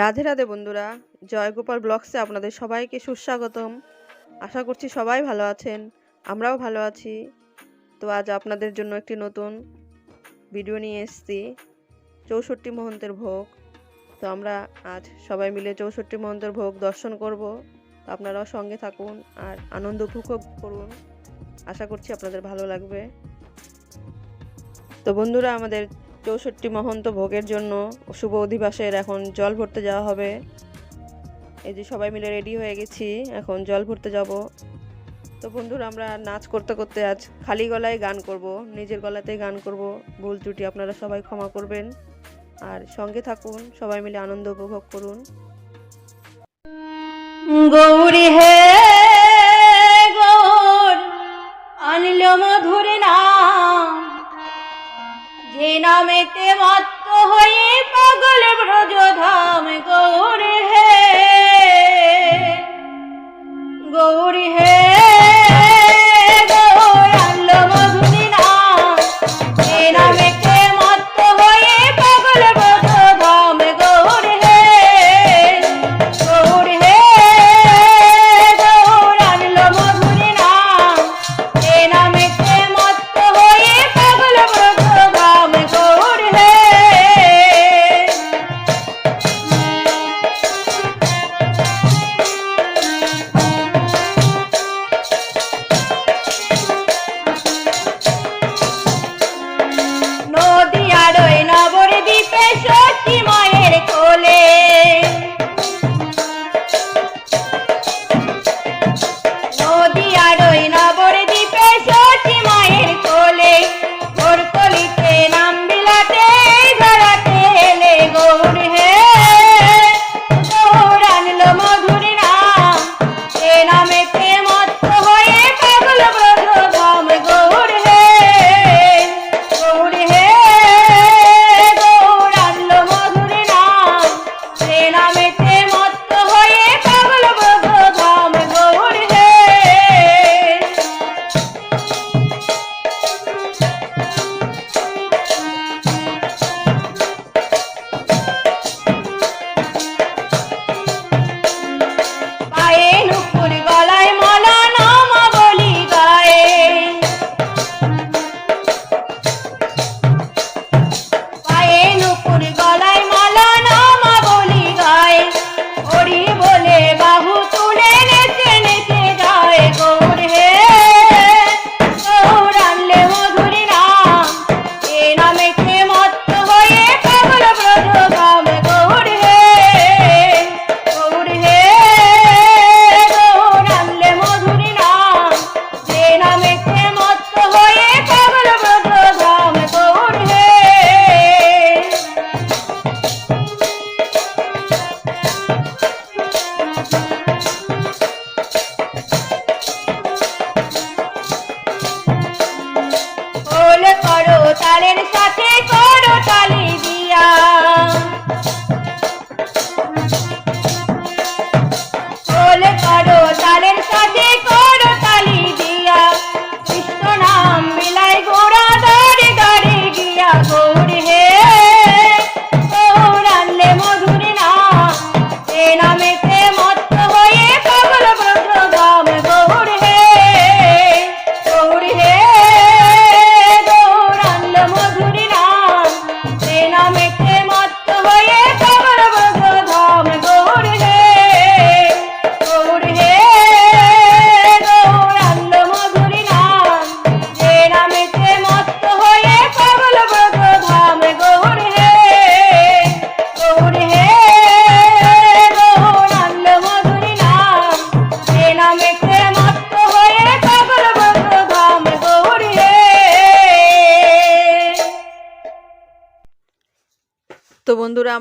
রাধে রাধে বন্ধুরা, জয়গোপাল ব্লগসে আপনাদের সবাইকে সুস্বাগতম। আশা করছি সবাই ভালো আছেন, আমরাও ভালো আছি। তো আজ আপনাদের জন্য একটি নতুন ভিডিও নিয়ে এসেছি, চৌষট্টি মহন্তের ভোগ। তো আমরা আজ সবাই মিলে চৌষট্টি মহন্তের ভোগ দর্শন করব। তো আপনারাও সঙ্গে থাকুন আর আনন্দ উপভোগ করুন। আশা করছি আপনাদের ভালো লাগবে। তো বন্ধুরা, আমাদের চৌষট্টি মহন্ত ভোগের জন্য শুভ অধিবাসের এখন জল ভরতে যাওয়া হবে। এই যে সবাই মিলে রেডি হয়ে গেছি, এখন জল ভরতে যাব। তো বন্ধুরা, আমরা নাচ করতে করতে আজ খালি গলায় গান করব, নিজের গলাতেই গান করব। ভুল ত্রুটি আপনারা সবাই ক্ষমা করবেন। আর সঙ্গে থাকুন, সবাই মিলে আনন্দ উপভোগ করুন। গৌরী হে, গৌর, আনিল মধুর নাম। যে নামেতে মত্ত হয়ে পাগল ব্রজধাম গৌর হে।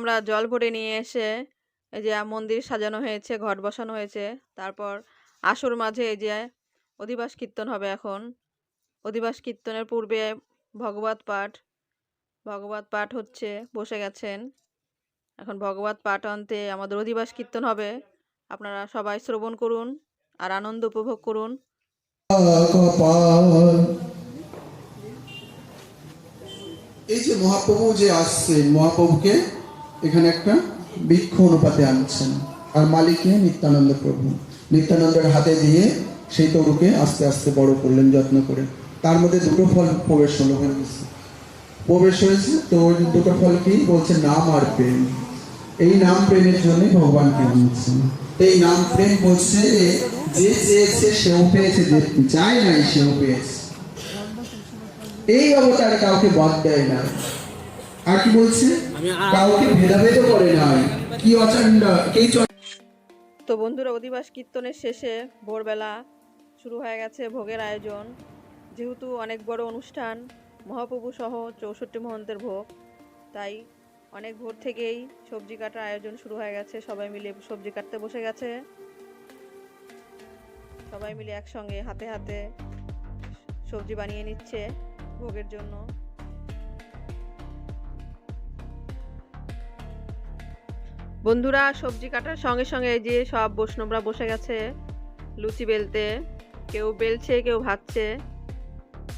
আমরা জল ভরে নিয়ে এসে, এই যে মন্দির সাজানো হয়েছে ঘট বসানো হয়েছে, তারপর আসর মাঝে এই যে অধিবাস কীর্তন হবে এখন। অধিবাস কীর্তনের পূর্বে ভগবত পাঠ ভগবত পাঠ হচ্ছে বসে গেছেন। এখন ভগবত পাঠ অন্তে আমাদের অধিবাস কীর্তন হবে। আপনারা সবাই শ্রবণ করুন আর আনন্দ উপভোগ করুন। এই যে মহাপ্রভু যে আসছেন, মহাপ্রভুকে এখানে একটা বৃক্ষ অনুপাতে আনছেন। আর মালিকে নিত্যানন্দ প্রভু। নিত্যানন্দের হাতে দিয়ে সেই তরুকে আস্তে আস্তে বড় করলেন, যত্ন করে। তার মধ্যে দুটো ফল প্রবেশ হলো, হয়ে গেছে। প্রবেশ হয়েছে, তো দুটো ফল কি? বলছে, নাম আর প্রেম। এই নাম প্রেমের জন্য ভগবানকে আনছেন। এই নাম প্রেম বলছে যে চেয়েছে সেও পেয়েছে, যে চায় নাই সেও পেয়েছে। এই অবতার কাউকে বাদ দেয় না। আর কি বলছে? কাউকে ভেদাভেদ করে নাই। কি অচান্ডা কে তো বন্ধুরা অধিবাস কীর্তনের শেষে ভোরবেলা শুরু হয়ে গেছে ভোগের আয়োজন। যেহেতু অনেক বড় অনুষ্ঠান মহাপ্রভু সহ চৌষট্টি মহন্তের ভোগ তাই অনেক ভোর থেকেই সবজি কাটার আয়োজন শুরু হয়ে গেছে। সবাই মিলে সবজি কাটতে বসে গেছে। সবাই মিলে একসঙ্গে হাতে হাতে সবজি বানিয়ে নিচ্ছে ভোগের জন্য। বন্ধুরা সবজি কাটার সঙ্গে সঙ্গে যে সব বৈষ্ণবরা বসে গেছে লুচি বেলতে। কেউ বেলছে, কেউ ভাজছে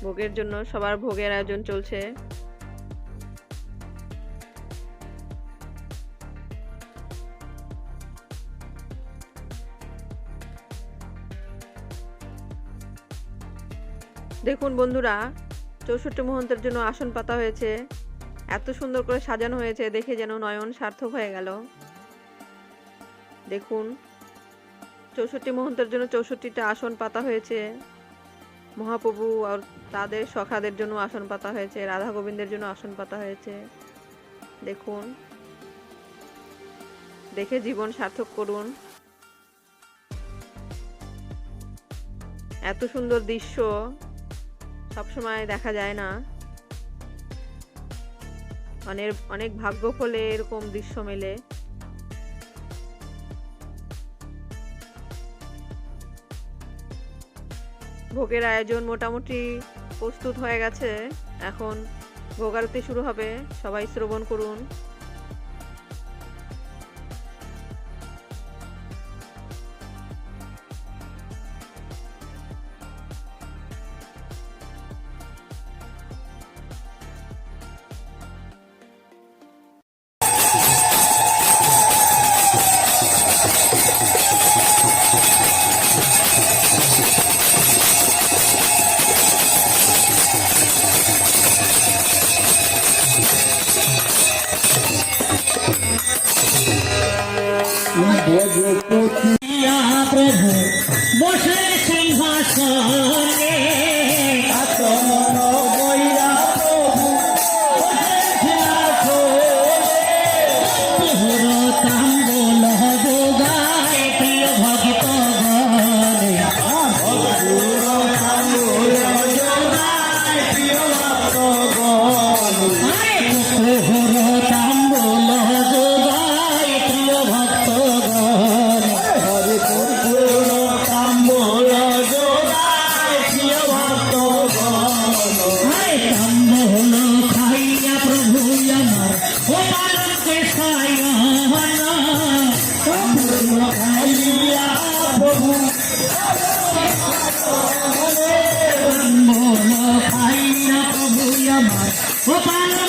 ভোগের জন্য সবার ভোগের আয়োজন চলছে। দেখুন বন্ধুরা, চৌষট্টি মহন্তের জন্য আসন পাতা হয়েছে। এত সুন্দর করে সাজানো হয়েছে, দেখে যেন নয়ন সার্থক হয়ে গেল। দেখুন। চৌষট্টি মহন্তের জন্য চৌষট্টিটা আসন পাতা হয়েছে। মহাপ্রভু আর তাদের সখাদের জন্য আসন পাতা হয়েছে। রাধা গোবিন্দের জন্য আসন পাতা হয়েছে। দেখুন। দেখে জীবন সার্থক করুন। এত সুন্দর দৃশ্য সবসময় দেখা যায় না। অনেক অনেক ভাগ্য ফলে এরকম দৃশ্য মেলে। ভোগের আয়োজন মোটামুটি প্রস্তুত হয়ে গেছে। এখন ভোগারতি শুরু হবে। সবাই শ্রবণ করুন। প্রভু বসে সিংহাসনে। কাম্বল না প্রভু আমার ও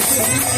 চরণ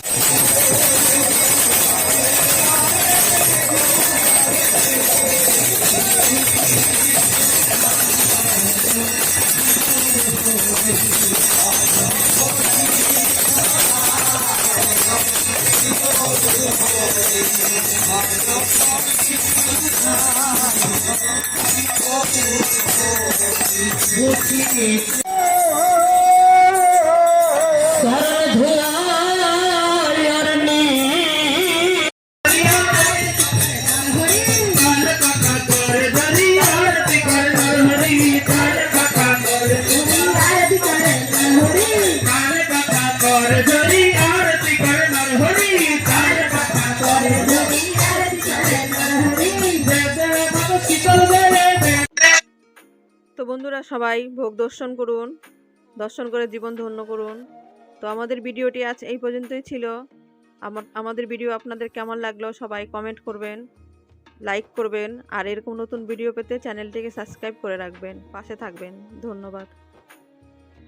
বন্ধুরা সবাই ভোগ দর্শন করুন, দর্শন করে জীবন ধন্য করুন। তো আমাদের ভিডিওটি আজ এই পর্যন্তই ছিল। আমার, আমাদের ভিডিও আপনাদের কেমন লাগল সবাই কমেন্ট করবেন লাইক করবেন, আর এরকম নতুন ভিডিও পেতে চ্যানেলটিকে সাবস্ক্রাইব করে রাখবেন। পাশে থাকবেন। ধন্যবাদ।